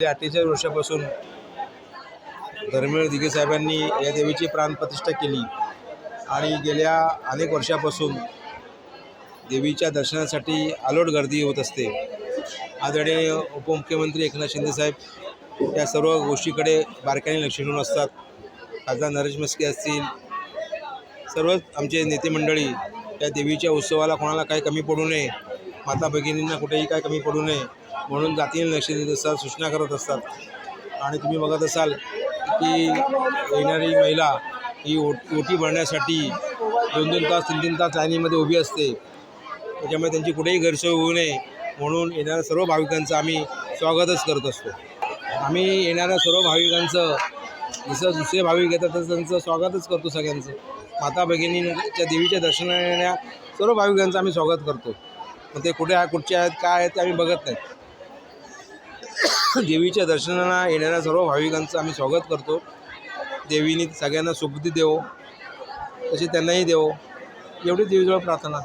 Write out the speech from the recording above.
गेल्या अठ्ठेचाळीस वर्षापासून धर्मेळ दिघे साहेबांनी या देवीची प्राणप्रतिष्ठा केली. आणि गेल्या अनेक वर्षापासून देवीच्या दर्शनासाठी आलोट गर्दी होत असते. आदरणीय उपमुख्यमंत्री एकनाथ शिंदेसाहेब या सर्व गोष्टीकडे बारकाईने लक्ष ठेवून असतात. खासदार नरेश मस्के असतील. सर्वच आमचे नेते मंडळी या देवीच्या उत्सवाला कोणाला काही कमी पडू नये. माता भगिनींना कुठेही काय कमी पडू नये. म्हणून जातीने लक्ष देत असतात सूचना करत असतात. आणि तुम्ही बघत असाल की येणारी महिला ही ओ ओटी भरण्यासाठी दोन दोन तास तीन तीन तास लाईनीमध्ये उभी असते. त्याच्यामुळे त्यांची कुठेही गैरसोय होऊ नये म्हणून येणाऱ्या सर्व भाविकांचं आम्ही स्वागतच करत असतो. आम्ही येणाऱ्या सर्व भाविकांचं जसं दुसरे भाविक येतात तसं त्यांचं स्वागतच करतो सगळ्यांचं. माता भगिनीच्या देवीच्या दर्शनाला येणाऱ्या सर्व भाविकांचं आम्ही स्वागत करतो. मग ते कुठे आहे कुठचे आहेत काय आहेत ते आम्ही बघत नाही. देवीच्या दर्शनाला येणाऱ्या सर्व भाविकांचं आम्ही स्वागत करतो. देवीने सगळ्यांना सुबुद्धी देवो तशी त्यांनाही देवो. एवढी देवीजवळ प्रार्थना.